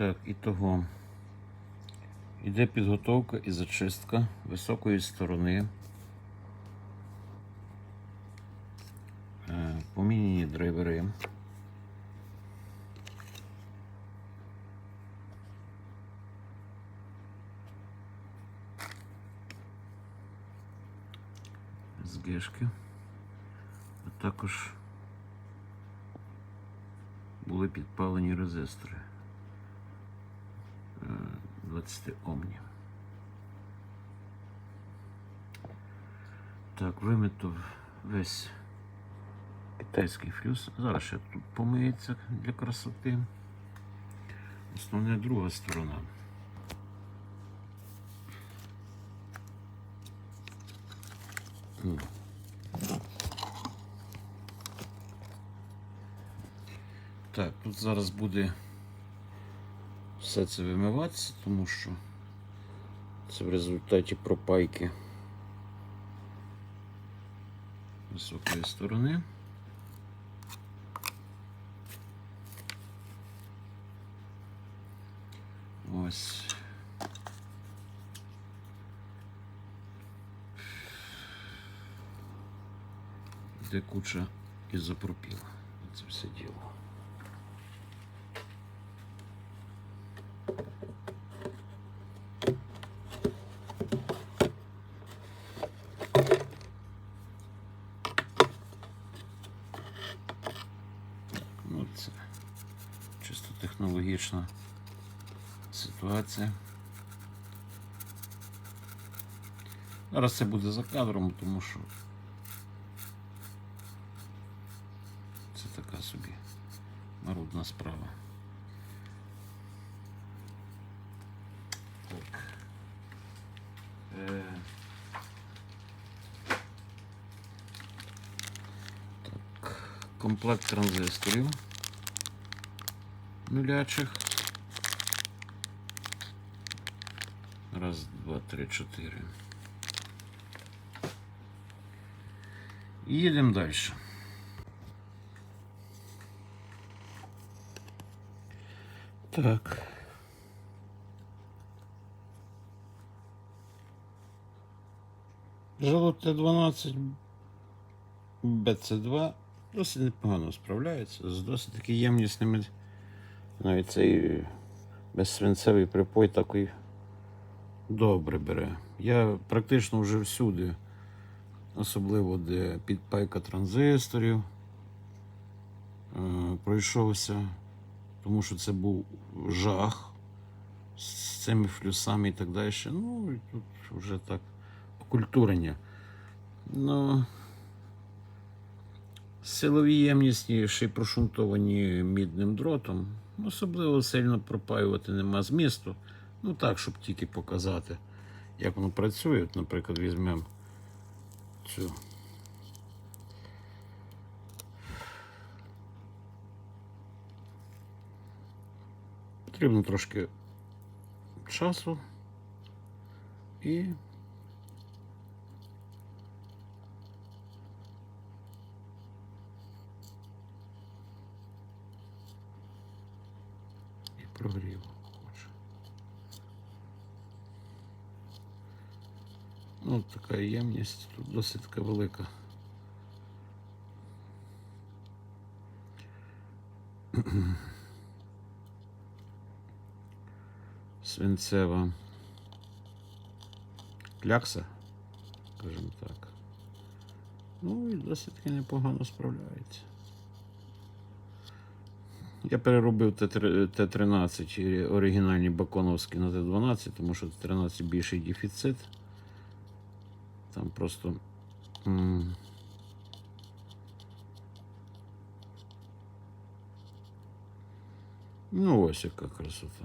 Так, і того. Іде підготовка і зачистка високої сторони. Е, Поміняні драйвери. СГшки. А також були підпалені резистори. Е, 20 Омні. Так, вимито весь китайський флюс. Зараз ще тут помиється для красоти. Основне друга сторона. Так, тут зараз буде все це вимиватися, тому що це в результаті пропайки високої сторони. Ось. Де куча ізопропіла. Це все діло. Ну, це чисто технологічна ситуація. Зараз це буде за кадром, тому що це така собі народна справа. Так. Е, так. Комплект транзисторів нулячих. Раз, два, три, чотири. І їдемо далі. Так. Жило Т-12 БЦ2 досить непогано справляється з досить таки ємнісними. Навіть цей безсвинцевий припой такий добре бере. Я практично вже всюди, особливо де підпайка транзисторів, е, пройшовся, тому що це був жах з цими флюсами і так далі. Ну, і тут вже так окультурення. Ну, силові й прошунтовані мідним дротом. Особливо сильно пропаювати нема змісту. Ну так, щоб тільки показати, як воно працює. Наприклад, візьмемо цю. Потрібно трошки часу і і прогрів. Отже. Ну, така ємність тут досить така велика. Свинцева клякса, скажімо так. Ну і досить таки непогано справляється. Я переробив Т- Т-13 оригінальні баконовські на Т-12, тому що Т-13 більший дефіцит. Там просто. Ну, ось яка красота.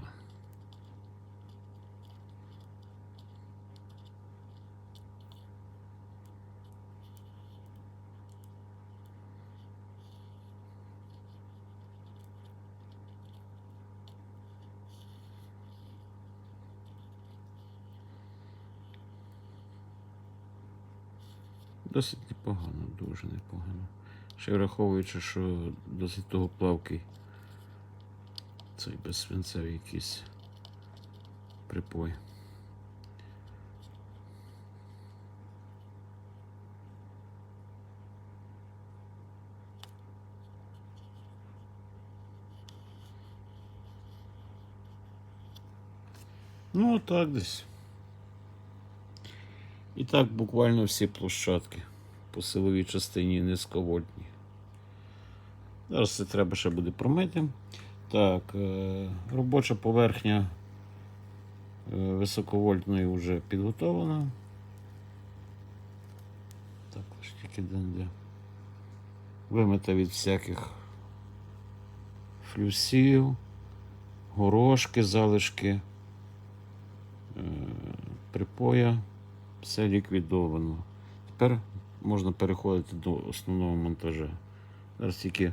Досить непогано, дуже непогано. Ще враховуючи, що досить того плавкий Цей безсвинцевий якийсь припой. Ну, отак десь. Так буквально всі площадки по силовій частині низьковольтні. Зараз це треба ще буде промити. Так, е, робоча поверхня е, високовольтної вже підготовлена. Так, лише тільки де. Вимита від всяких флюсів, горошки, залишки е, припоя. Все ліквідовано. Тепер можна переходити до основного монтажа. Зараз тільки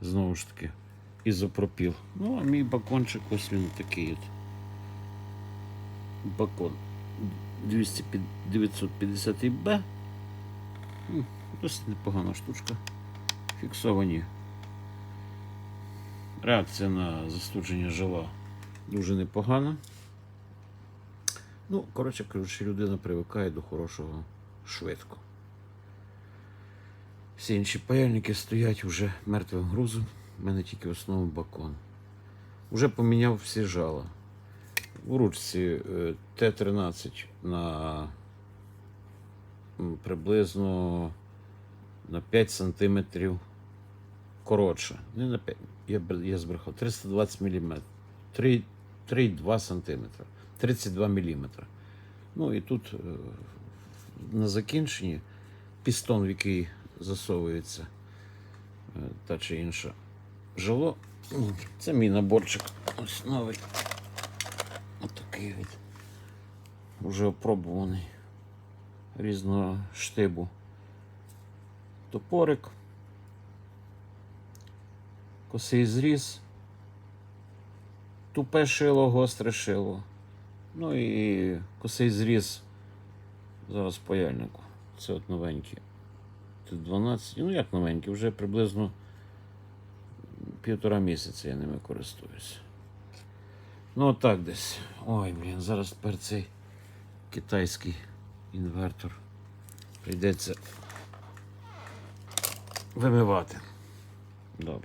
знову ж таки ізопропіл. Ну, а мій бакончик ось він такий от. Бакон 200 950 Б. Досить непогана штучка. Фіксовані. Реакція на застудження жила дуже непогана. Ну, коротше кажучи, людина привикає до хорошого швидко. Всі інші паяльники стоять вже мертвим грузом. У мене тільки в основному бакон. Уже поміняв всі жала. У ручці е, Т-13 на приблизно на 5 сантиметрів коротше. Не на 5, я, я збрехав, 320 мм. 3,2 сантиметра. 32 мм. Ну і тут е, на закінченні пістон, в який засовується е, та чи інша жило. Це мій наборчик. Ось новий. Отакий від. Уже опробуваний різного штибу. Топорик. Косий зріз. Тупе шило, гостре шило. Ну і косий зріз зараз паяльнику. Це от новенькі. Тут 12. Ну як новенькі, вже приблизно півтора місяця я ними користуюся. Ну отак десь. Ой, блін, зараз тепер цей китайський інвертор прийдеться вимивати. Добре.